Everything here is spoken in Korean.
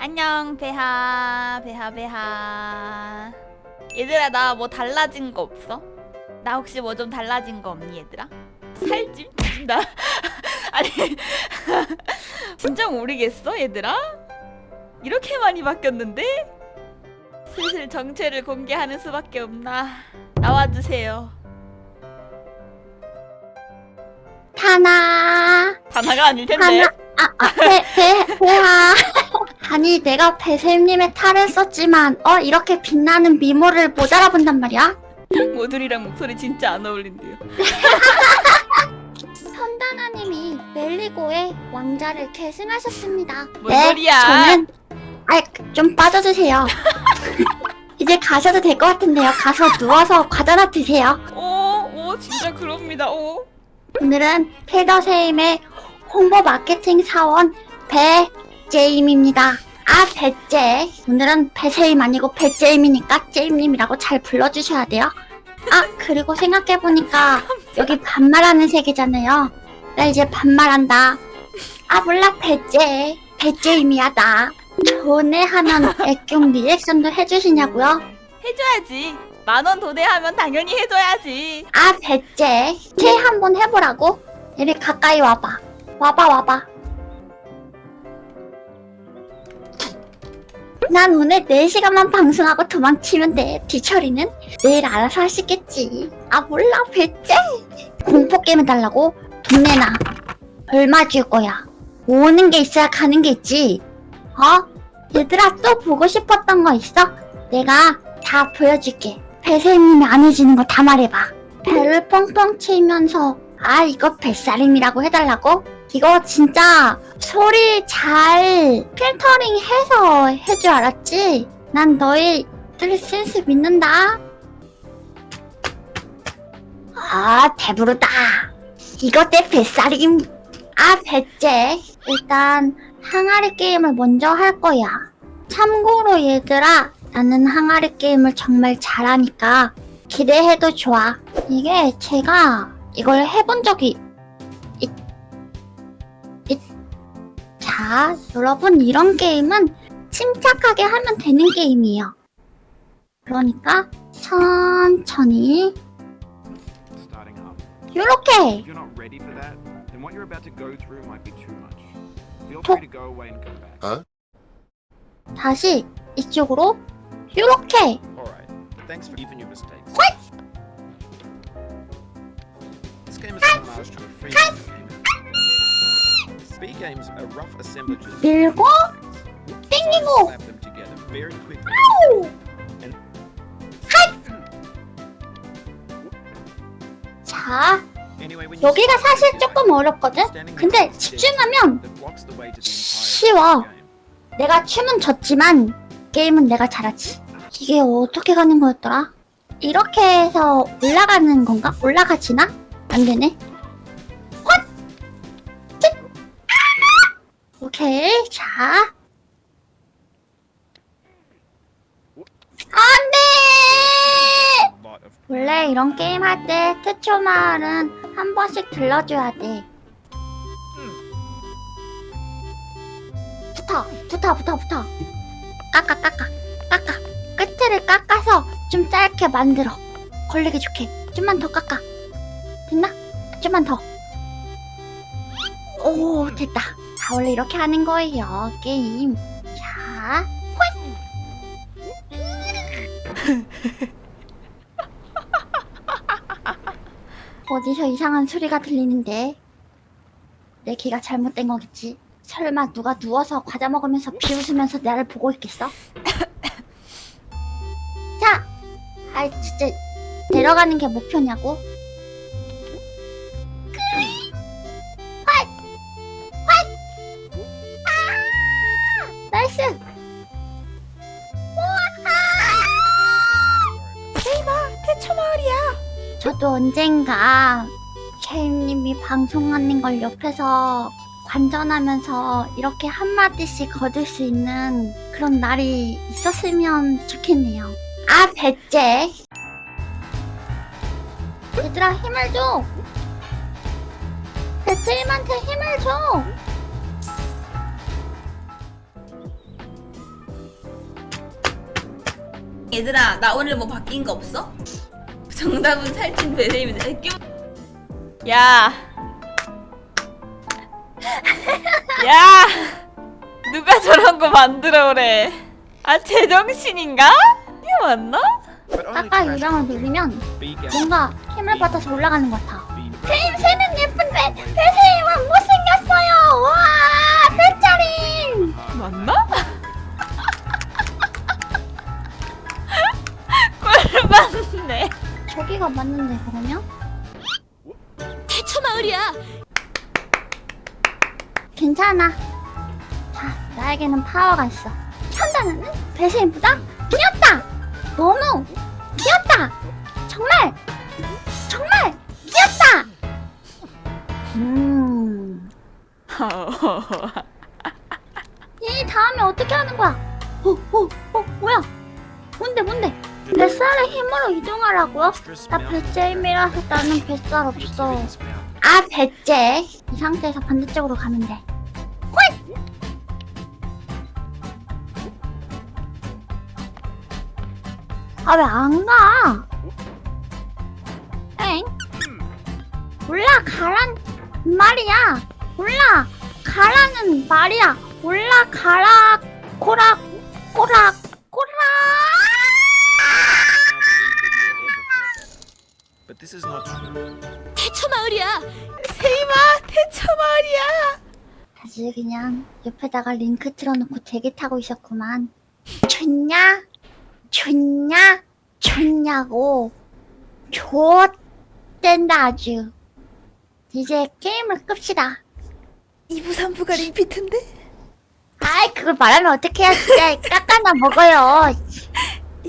안녕 배하 배하 배하 얘들아 나 뭐 달라진 거 없어? 나 혹시 뭐 좀 달라진 거 없니 얘들아? 살찜 나 아니 진짜 모르겠어 얘들아? 이렇게 많이 바뀌었는데? 슬슬 정체를 공개하는 수밖에 없나 나와주세요 타나 다나가 아닐 텐데 하나 아배배 배하 아니 내가 배세임님의 탈을 썼지만 어 이렇게 빛나는 미모를 못 알아본단 말이야? 모듈이랑 목소리 진짜 안 어울린대요. 선다나님이 멜리고의 왕자를 계승하셨습니다. 뭔 소리야? 저는 아이 좀 빠져주세요. 이제 가셔도 될 것 같은데요. 가서 누워서 과자나 드세요. 오, 오, 진짜 그럽니다. 오. 오늘은 필더세임의 홍보 마케팅 사원 배 제임입니다. 아 배제. 오늘은 배세임 아니고 배제임이니까 제임님이라고 잘 불러주셔야 돼요. 아 그리고 생각해보니까 여기 반말하는 색이잖아요. 나 이제 반말한다. 아 몰라 배제. 배제임이야 나. 돈에 하면 애경 리액션도 해주시냐고요? 해줘야지. 만 원 도대하면 당연히 해줘야지. 아 배째 쟤 한번 해보라고? 이리 가까이 와봐 와봐 와봐 난 오늘 4시간만 방송하고 도망치면 돼 뒤처리는 내일 알아서 하시겠지 아 몰라 배째 공포 게임 해달라고? 돈 내놔 얼마 줄 거야 오는 게 있어야 가는 게 있지 어? 얘들아 또 보고 싶었던 거 있어? 내가 다 보여줄게 배세임님이 안 해주는 거 다 말해봐 배를 뻥뻥 치면서 아 이거 뱃살임이라고 해달라고? 이거 진짜 소리 잘 필터링 해서 해줄 알았지? 난 너희들 센스 믿는다 아 배부르다 이것 때 뱃살임 아 배째 일단 항아리 게임을 먼저 할 거야 참고로 얘들아 나는 항아리 게임을 정말 잘하니까 기대해도 좋아. 이게 제가 이걸 해본 적이 자, 여러분 이런 게임은 침착하게 하면 되는 게임이에요. 그러니까 천천히 starting up. 요렇게 If you're not ready for that, then what you're about to go through might be too much. Feel free to go away and come back. 다시 이쪽으로 요렇게 Alright, but games are rough assemblages. of 밀고. 땡기고 Slap them together very quickly. 자 Anyway, when you 여기가 start 사실 the 조금 어렵거든? standing 근데 next to the 집중하면 that blocks the way to the 쉬워. entire game. 내가 춤은 졌지만 게임은 내가 잘하지. 이게 어떻게 가는 거였더라? 이렇게 해서 올라가는 건가? 올라가지나? 안 되네. 오케이, 자. 안 돼! 원래 이런 게임 할 때 태초 마을은 한 번씩 들러줘야 돼. 붙어, 붙어, 붙어, 붙어. 깎아, 깎아, 깎아. 끝을 깎아서 좀 짧게 만들어. 걸리기 좋게. 좀만 더 깎아. 됐나? 좀만 더. 오, 됐다. 자, 원래 이렇게 하는 거예요, 게임. 자, 어디서 이상한 소리가 들리는데 내 귀가 잘못된 거겠지 설마 누가 누워서 과자 먹으면서 비웃으면서 나를 보고 있겠어? 자! 아이 진짜 내려가는 게 목표냐고? 저도 언젠가 셰임님이 방송하는 걸 옆에서 관전하면서 이렇게 한마디씩 거둘 수 있는 그런 날이 있었으면 좋겠네요. 아, 배째. 얘들아, 힘을 줘. 배째님한테 힘을 줘. 얘들아 나 오늘 뭐 바뀐 거 없어? 정답은 살찐 배세입니다. 끼우. 야. 야. 누가 저런 거 만들어 그래? 아 제정신인가? 이게 맞나? 아까 유령을 gamma, 뭔가 힘을 받아서 올라가는 것 같아. 배임새는 예쁜데 배세임은 못생겼어요. 와 배짜림. 맞나? 저기가 맞는데 그러면? 대처 마을이야. 괜찮아. 자, 나에게는 파워가 있어. 판단은 배세임보다 귀엽다. 너무 귀엽다. 정말 정말 귀엽다. 음. 이 다음에 어떻게 하는 거야? 어, 어, 어, 뭐야? 뭔데, 뭔데? 뱃살의 힘으로 이동하라고요? 나 배째임이라서 나는 뱃살 없어. 아, 배째. 이 상태에서 반대쪽으로 가면 돼. 헐! 아, 왜 안 가? 엥? 올라가란 말이야. 올라가라는 말이야. 올라가라. 꼬락, 꼬락. This is not true. 대처 마을이야. 세이마 대처 마을이야. 사실 그냥 옆에다가 링크 틀어놓고 대기 타고 있었구만. 좋냐? 좋냐? 좋냐고. 좋댄다 아주. 이제 게임을 끕시다. 2부 3부가 리피트인데? 아이 그걸 말하면 어떡해요 진짜 깎아나 먹어요.